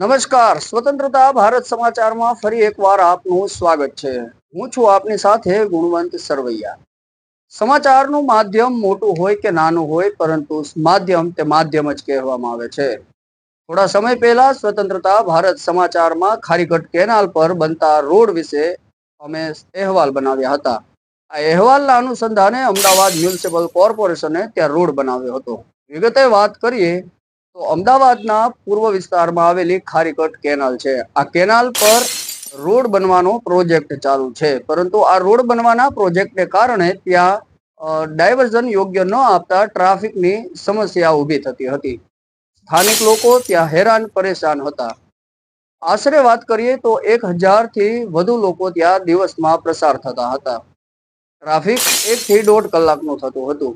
નમસ્કાર. સ્વતંત્રતા ભારત સમાચારમાં ફરી એકવાર આપનું સ્વાગત છે. હું છું આપની સાથે ગુણવંત સરવૈયા. સમાચારનું માધ્યમ મોટું હોય કે નાનું હોય, પરંતુ માધ્યમ તે માધ્યમ જ કહેવામાં આવે છે. થોડા સમય પહેલા સ્વતંત્રતા ભારત સમાચારમાં ખારીગઢ કેનાલ પર બનતા રોડ વિશે અમે અહેવાલ બનાવ્યા હતા. આ અહેવાલના અનુસંધાને અમદાવાદ મ્યુનિસિપલ કોર્પોરેશને ત્યાં રોડ બનાવ્યો હતો. વિગતે વાત કરીએ તો અમદાવાદના પૂર્વ વિસ્તારમાં આવેલી ખારીકટ કેનાલ છે. આ કેનાલ પર રોડ બનવાનો પ્રોજેક્ટ ચાલુ છે. પરંતુ આ રોડ બનવાના પ્રોજેક્ટને કારણે ત્યાં ડાયવર્ઝન યોગ્ય ન આપતા ટ્રાફિકની સમસ્યા ઊભી થતી હતી. સ્થાનિક લોકો ત્યાં હેરાન પરેશાન હતા. આશરે વાત કરીએ તો એક હજારથી વધુ લોકો ત્યાં દિવસમાં પ્રસાર થતા હતા. ટ્રાફિક એકથી દોઢ કલાકનું થતું હતું.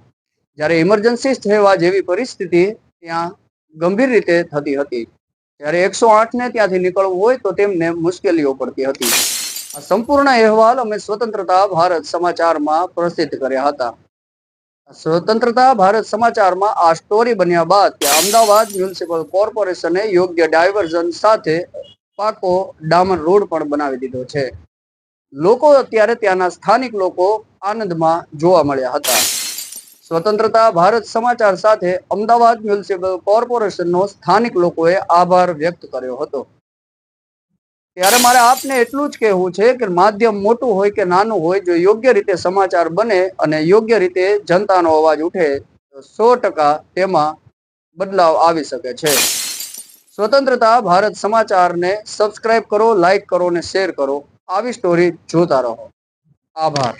જ્યારે ઇમરજન્સી સેવા જેવી પરિસ્થિતિ ત્યાં ગંભીર રીતે થતી હતી. જ્યારે એકસો આઠ ને ત્યાંથી નીકળવું હોય તો તેમને મુશ્કેલીઓ પડતી હતી. આ સંપૂર્ણ અહેવાલ અમે સ્વતંત્રતા ભારત સમાચારમાં પ્રસિદ્ધ કર્યા હતા. સ્વતંત્રતા ભારત સમાચારમાં આ સ્ટોરી બન્યા બાદ ત્યાં અમદાવાદ મ્યુનિસિપલ કોર્પોરેશને યોગ્ય ડાયવર્ઝન સાથે પાકો ડામર રોડ પણ બનાવી દીધો છે. લોકો અત્યારે ત્યાંના સ્થાનિક લોકો આનંદમાં જોવા મળ્યા હતા. સ્વતંત્રતા, ભારત સમાચાર સાથે અમદાવાદ મ્યુનિસિપલ કોર્પોરેશનનો સ્થાનિક લોકોએ આભાર વ્યક્ત કર્યો હતો. ત્યારે મારે આપને એટલું જ કહેવું છે કે માધ્યમ મોટું હોય કે નાનું હોય, જો યોગ્ય રીતે સમાચાર બને અને યોગ્ય રીતે જનતાનો અવાજ ઉઠે, તો સો ટકા તેમાં બદલાવ આવી શકે છે. સ્વતંત્રતા, ભારત સમાચારને સબસ્ક્રાઇબ કરો, લાઇક કરો અને શેર કરો. આવી સ્ટોરી જોતા રહો. આભાર.